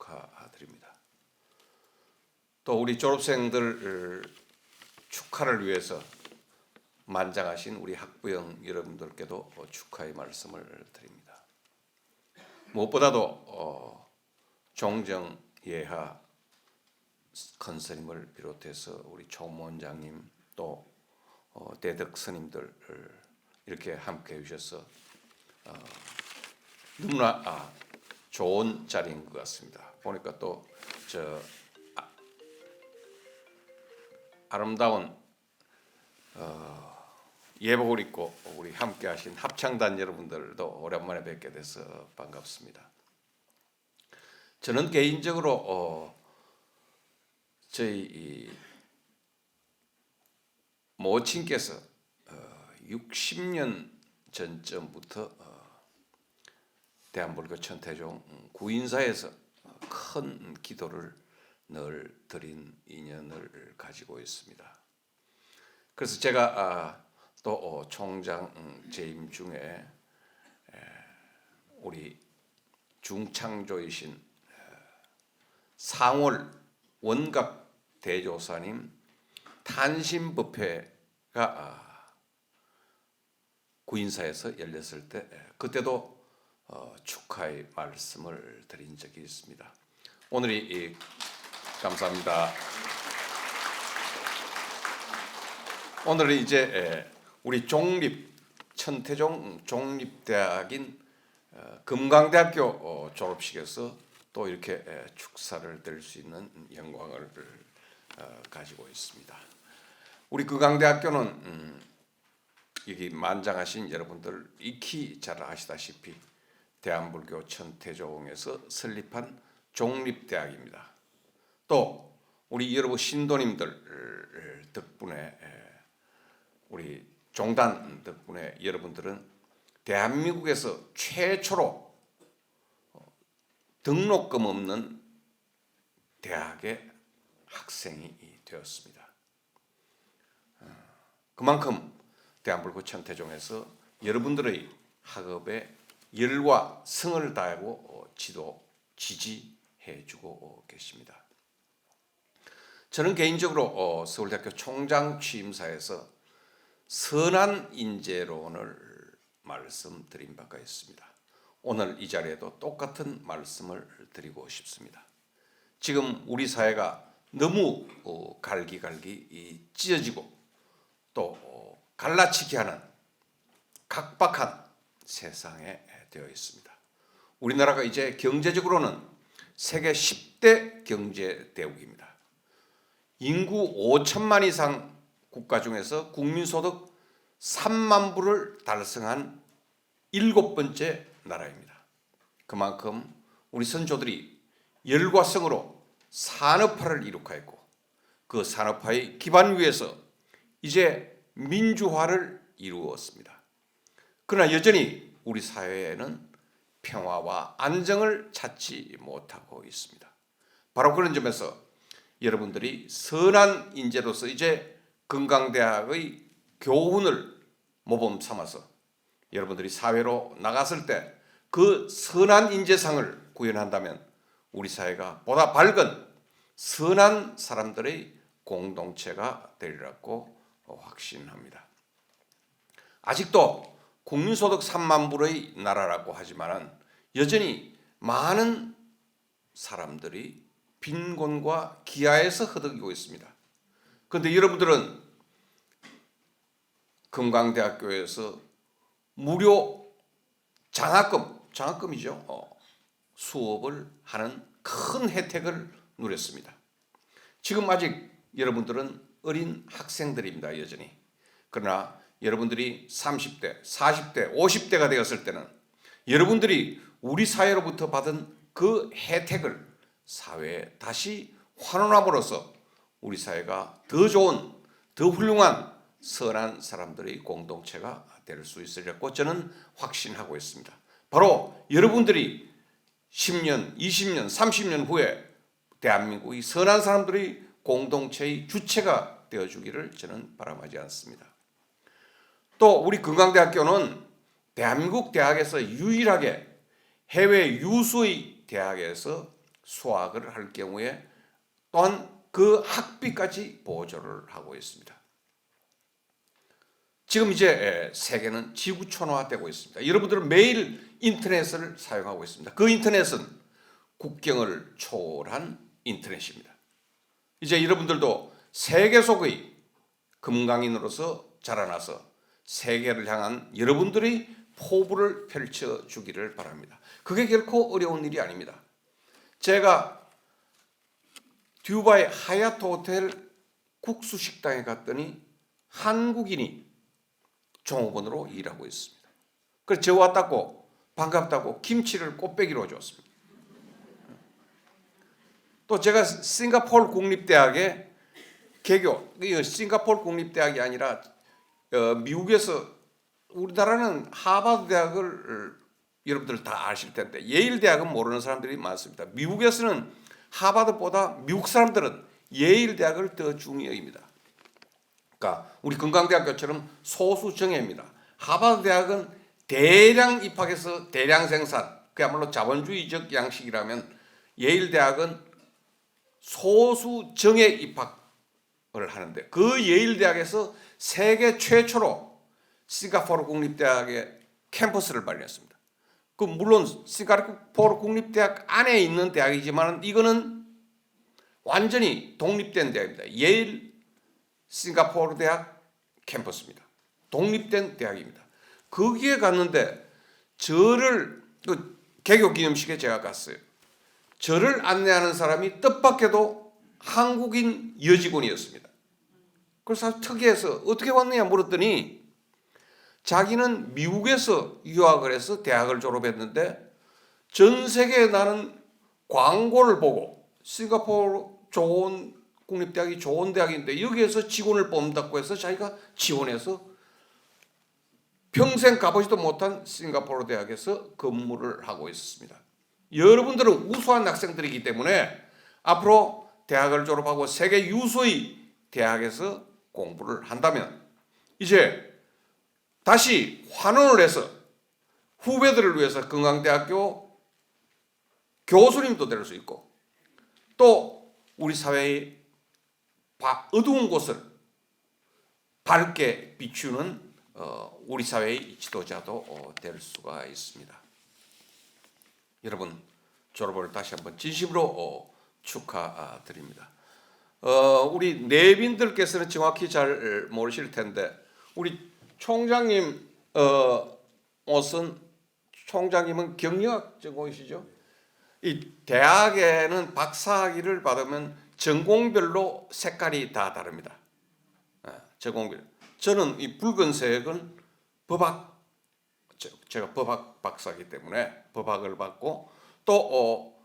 축하드립니다. 또 우리 졸업생들 축하를 위해서 만장하신 우리 학부형 여러분들께도 축하의 말씀을 드립니다. 무엇보다도 어, 종정 예하 컨스님을 비롯해서 우리 총무원장님 또 어, 대덕 스님들 이렇게 함께 해주셔서 어, 너무나 아, 좋은 자리인 것 같습니다. 보니까 또 저 아 름다운 어, 예복을 입고 우리 함께하신 합창단 여러분들도 오랜만에 뵙게 돼서 반갑습니다. 저는 개인적으로 어, 저희 이 모친께서 어, 60년 전쯤부터 어, 대한불교 천태종 구인사에서 큰 기도를 늘 드린 인연을 가지고 있습니다. 그래서 제가 아, 또 어, 총장 음, 재임 중에 에, 우리 중창조이신 에, 상월 원갑 대조사님 탄신 법회가 아, 구인사에서 열렸을 때 에, 그때도 어, 축하의 말씀을 드린 적이 있습니다. 오늘이 이, 감사합니다. 오늘은 이제 에, 우리 종립 천태종 종립대학인 어, 금강대학교 어, 졸업식에서 또 이렇게 에, 축사를 들 수 있는 영광을 어, 가지고 있습니다. 우리 금강대학교는 음, 여기 만장하신 여러분들 익히 잘 아시다시피 대한불교 천태종에서 설립한 종립대학입니다. 또 우리 여러분 신도님들 덕분에 에, 우리 종단 덕분에 여러분들은 대한민국에서 최초로 어, 등록금 없는 대학의 학생이 되었습니다. 어, 그만큼 대한불교 천태종에서 여러분들의 학업에 열과 성을 다하고 어, 지도 지지 해주고 계십니다. 저는 개인적으로 서울대학교 총장 취임사에서 선한 인재론을 말씀드린 바가 있습니다. 오늘 이 자리에도 똑같은 말씀을 드리고 싶습니다. 지금 우리 사회가 너무 어, 갈기갈기 찢어지고 또 어, 갈라치기 하는 각박한 세상에 되어 있습니다. 우리나라가 이제 경제적으로는 세계 10대 경제 대국입니다. 인구 5천만 이상 국가 중에서 국민소득 3만 불을 달성한 일곱 번째 나라입니다. 그만큼 우리 선조들이 열과 성으로 산업화를 이룩하였고 그 산업화의 기반 위에서 이제 민주화를 이루었습니다. 그러나 여전히 우리 사회에는 평화와 안정을 찾지 못하고 있습니다. 바로 그런 점에서 여러분들이 선한 인재로서 이제 건강대학의 교훈을 모범 삼아서 여러분들이 사회로 나갔을 때 그 선한 인재상을 구현한다면 우리 사회가 보다 밝은 선한 사람들의 공동체가 되리라고 확신합니다. 아직도 국민소득 3만 불의 나라라고 하지만은 여전히 많은 사람들이 빈곤과 기아에서 허덕이고 있습니다. 그런데 여러분들은 금강대학교에서 무료 장학금, 장학금이죠. 어, 수업을 하는 큰 혜택을 누렸습니다. 지금 아직 여러분들은 어린 학생들입니다. 여전히. 그러나 여러분들이 30대, 40대, 50대가 되었을 때는 여러분들이 우리 사회로부터 받은 그 혜택을 사회에 다시 환원함으로써 우리 사회가 더 좋은, 더 훌륭한 선한 사람들의 공동체가 될 수 있으리라고 저는 확신하고 있습니다. 바로 여러분들이 10년, 20년, 30년 후에 대한민국이 선한 사람들의 공동체의 주체가 되어 주기를 저는 바람하지 않습니다. 또 우리 건강대학교는 대한민국 대학에서 유일하게 해외 유수의 대학에서 수학을 할 경우에 또한 그 학비까지 보조를 하고 있습니다. 지금 이제 세계는 지구촌화되고 있습니다. 여러분들은 매일 인터넷을 사용하고 있습니다. 그 인터넷은 국경을 초월한 인터넷입니다. 이제 여러분들도 세계 속의 금강인으로서 자라나서 세계를 향한 여러분들의 포부를 펼쳐 주기를 바랍니다. 그게 결코 어려운 일이 아닙니다. 제가 듀바이 하얏트 호텔 국수 식당에 갔더니 한국인이 종업원으로 일하고 있습니다. 그래서 저 왔다고 반갑다고 김치를 꽃배기로 줬습니다. 또 제가 싱가포르 국립대학에 개교, 이 싱가포르 국립대학이 아니라 어, 미국에서 우리나라는 하버드 대학을 여러분들 다 아실 텐데 예일 대학은 모르는 사람들이 많습니다. 미국에서는 하버드보다 미국 사람들은 예일 대학을 더 중히 여깁니다. 그러니까 우리 건강대학교처럼 소수 정예입니다. 하버드 대학은 대량 입학해서 대량 생산, 그야말로 자본주의적 양식이라면 예일 대학은 소수 정예 입학 을 하는데 그 예일 대학에서 세계 최초로 싱가포르 국립대학의 캠퍼스를 마련했습니다. 그 물론 싱가포르 국립대학 안에 있는 대학이지만 이거는 완전히 독립된 대학입니다. 예일 싱가포르 대학 캠퍼스입니다. 독립된 대학입니다. 거기에 갔는데 저를 그 개교 기념식에 제가 갔어요. 저를 안내하는 사람이 뜻밖에도 한국인 여직원이었습니다. 그래서 특이해서 어떻게 왔느냐 물었더니 자기는 미국에서 유학을 해서 대학을 졸업했는데 전 세계에 나는 광고를 보고 싱가포르 좋은 국립대학이 좋은 대학인데 여기에서 직원을 뽑는다고 해서 자기가 지원해서 평생 가보지도 못한 싱가포르 대학에서 근무를 하고 있었습니다. 여러분들은 우수한 학생들이기 때문에 앞으로 대학을 졸업하고 세계 유수의 대학에서 공부를 한다면 이제 다시 환원을 해서 후배들을 위해서 건강대학교 교수님도 될 수 있고 또 우리 사회의 어두운 곳을 밝게 비추는 어, 우리 사회의 지도자도 어, 될 수가 있습니다. 여러분 졸업을 다시 한번 진심으로 어, 축하드립니다. 우리 내빈들께서는 정확히 잘 모르실 텐데 우리 총장님 옷은 총장님은 경영학 전공이시죠? 이 대학에는 박사학위를 받으면 전공별로 색깔이 다 다릅니다. 전공별. 저는 이 붉은색은 법학 제가 법학 박사이기 때문에 법학을 받고 또 어,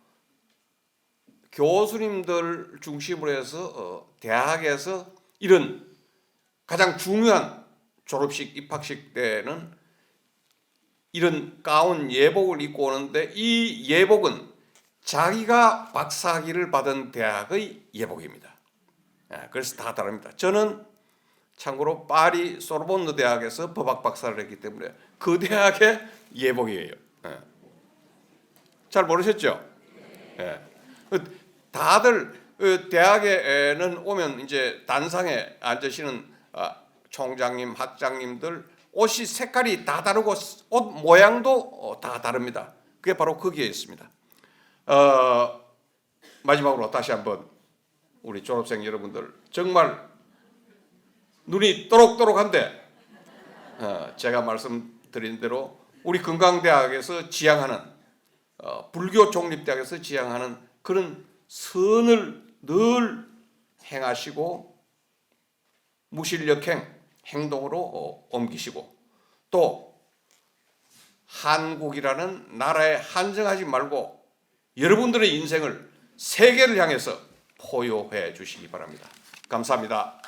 교수님들 중심으로 해서 어, 대학에서 이런 가장 중요한 졸업식 입학식 때는 이런 가운 예복을 입고 오는데 이 예복은 자기가 박사학위를 받은 대학의 예복입니다. 그래서 다 다릅니다. 저는 참고로 파리 소르본느 대학에서 법학 박사를 했기 때문에 그 대학의 예복이에요. 예. 잘 모르셨죠? 예. 다들 그 대학에는 오면 이제 단상에 앉으시는 아, 총장님, 학장님들 옷이 색깔이 다 다르고 옷 모양도 어, 다 다릅니다. 그게 바로 거기에 있습니다. 어, 마지막으로 다시 한번 우리 졸업생 여러분들 정말 눈이 또록또록한데 어, 제가 말씀드린 대로 우리 건강대학에서 지향하는 어, 불교 종립대학에서 지향하는 그런 선을 늘 행하시고 무실력행 행동으로 어, 옮기시고 또 한국이라는 나라에 한정하지 말고 여러분들의 인생을 세계를 향해서 포효해 주시기 바랍니다. 감사합니다.